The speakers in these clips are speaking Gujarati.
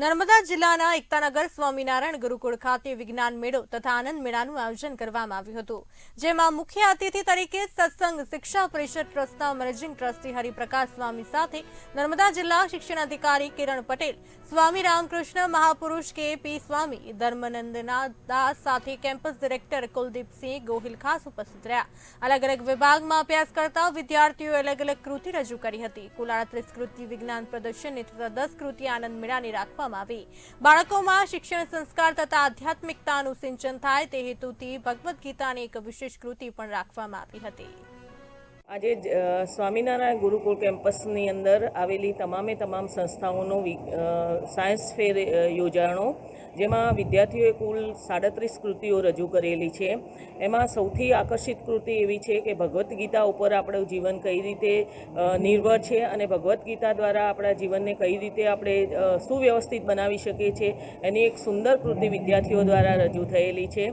નર્મદા જિલ્લાના એકતાનગર સ્વામિનારાયણ ગુરુકુળ ખાતે વિજ્ઞાન મેળો તથા આનંદ મેળાનું આયોજન કરવામાં આવ્યું હતું, જેમાં મુખ્ય અતિથિ તરીકે સત્સંગ શિક્ષા પરિષદ ટ્રસ્ટના મેનેજિંગ ટ્રસ્ટી હરિપ્રકાશ સ્વામી સાથે નર્મદા જિલ્લા શિક્ષણ અધિકારી કિરણ પટેલ, સ્વામી રામકૃષ્ણ મહાપુરુષ કે પી સ્વામી ધર્મનંદના દાસ સાથે કેમ્પસ ડિરેક્ટર કુલદીપસિંહ ગોહિલ ખાસ ઉપસ્થિત રહ્યા. અલગ અલગ વિભાગમાં અભ્યાસ કરતા વિદ્યાર્થીઓએ અલગ અલગ કૃતિ રજૂ કરી હતી. કુલ આડત્રીસ કૃતિ વિજ્ઞાન પ્રદર્શન તથા દસ કૃતિ આનંદ મેળાની રાખવામાં આવી. બાળકોમાં શિક્ષણ સંસ્કાર તથા આધ્યાત્મિકતાનું સિંચન થાય તે હેતુથી ભગવદ્ ગીતાની એક વિશેષ કૃતિ પણ રાખવામાં આવી હતી. આજે સ્વામિનારાયણ ગુરુકુળ કેમ્પસની અંદર આવેલી તમામે તમામ સંસ્થાઓનો સાયન્સ ફેર યોજાણો, જેમાં વિદ્યાર્થીઓએ કુલ સાડત્રીસ કૃતિઓ રજૂ કરેલી છે. એમાં સૌથી આકર્ષિત કૃતિ એવી છે કે ભગવદ્ ગીતા ઉપર આપણું જીવન કઈ રીતે નિર્ભર છે અને ભગવદ્ ગીતા દ્વારા આપણા જીવનને કઈ રીતે આપણે સુવ્યવસ્થિત બનાવી શકીએ છીએ, એની એક સુંદર કૃતિ વિદ્યાર્થીઓ દ્વારા રજૂ થયેલી છે.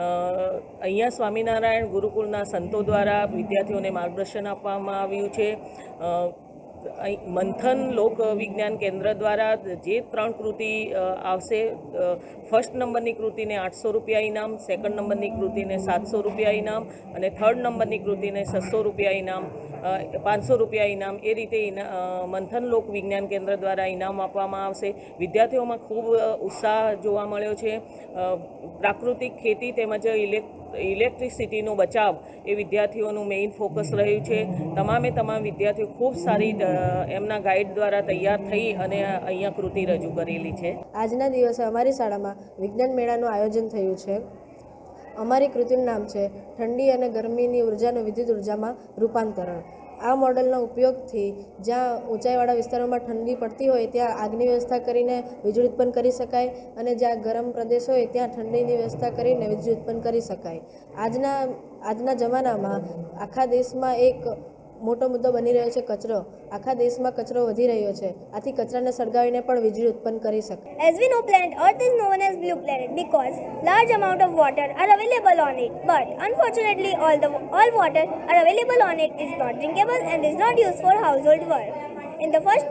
અહીંયા સ્વામિનારાયણ ગુરુકુળના સંતો દ્વારા વિદ્યાર્થીઓને માર્ગદર્શન આપવામાં આવ્યું છે. મંથન લોક વિજ્ઞાન કેન્દ્ર દ્વારા જે ત્રણ કૃતિ આવશે ફર્સ્ટ નંબરની કૃતિને આઠસો રૂપિયા ઇનામ, સેકન્ડ નંબરની કૃતિને સાતસો રૂપિયા ઇનામ અને થર્ડ નંબરની કૃતિને છસો રૂપિયા ઇનામ પાંચસો રૂપિયા ઇનામ એ રીતે મંથન લોક વિજ્ઞાન કેન્દ્ર દ્વારા ઇનામ આપવામાં આવશે. વિદ્યાર્થીઓમાં ખૂબ ઉત્સાહ જોવા મળ્યો છે. પ્રાકૃતિક ખેતી તેમજ ઇલેક ઇલેક્ટ્રિસિટીનો બચાવ એ વિદ્યાર્થીઓનું મેઇન ફોકસ રહ્યું છે. તમામે તમામ વિદ્યાર્થીઓ ખૂબ સારી એમના ગાઈડ દ્વારા તૈયાર થઈ અને અહીંયા કૃતિ રજૂ કરેલી છે. આજના દિવસે અમારી શાળામાં વિજ્ઞાન મેળાનું આયોજન થયું છે. અમારી કૃતિનું નામ છે ઠંડી અને ગરમીની ઉર્જાનું વિદ્યુત ઉર્જામાં રૂપાંતરણ. આ મોડલનો ઉપયોગથી જ્યાં ઊંચાઈવાળા વિસ્તારોમાં ઠંડી પડતી હોય, ત્યાં આગની વ્યવસ્થા કરીને વીજળી ઉત્પન્ન કરી શકાય અને જ્યાં ગરમ પ્રદેશ હોય, ત્યાં ઠંડીની વ્યવસ્થા કરીને વીજળી ઉત્પન્ન કરી શકાય. આજના આજના જમાનામાં આખા દેશમાં એક મોટો મુદ્દો બની રહ્યો છે કચરો આખા દેશમાં કચરો વધી રહ્યો છે આથી કચરાને સળગાવીને પણ વીજળી ઉત્પન્ન કરી શકાય As we know, planet Earth is known as blue planet because large amount of water are available on it. But unfortunately, all the all water are available on it is not drinkable and is not used for household work. In the first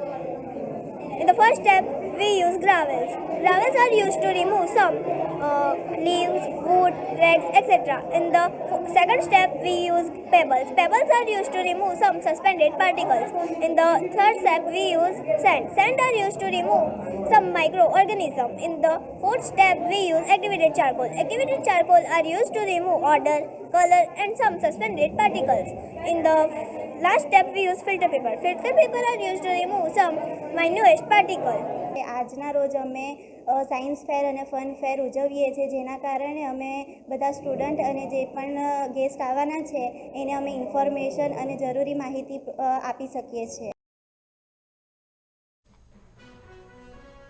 in the first step, we use gravels. Gravels are used to remove some uh, leaves, wood, rags, etc. In the second step, we use pebbles. Pebbles are used to remove some suspended particles. In the third step, we use sand. Sand are used to remove some microorganism. In the fourth step, we use activated charcoal. Activated charcoal are used to remove odor, color, and some suspended particles. In the last step, we use filter paper. Filter paper are used to remove some minute particles. આજના રોજ અમે સાયન્સ ફેર અને ફન ફેર ઉજવીએ છીએ જેના કારણે અમે બધા સ્ટુડન્ટ અને જે પણ ગેસ્ટ આવવાના છે એને અમે ઇન્ફોર્મેશન અને જરૂરી માહિતી આપી શકીએ છીએ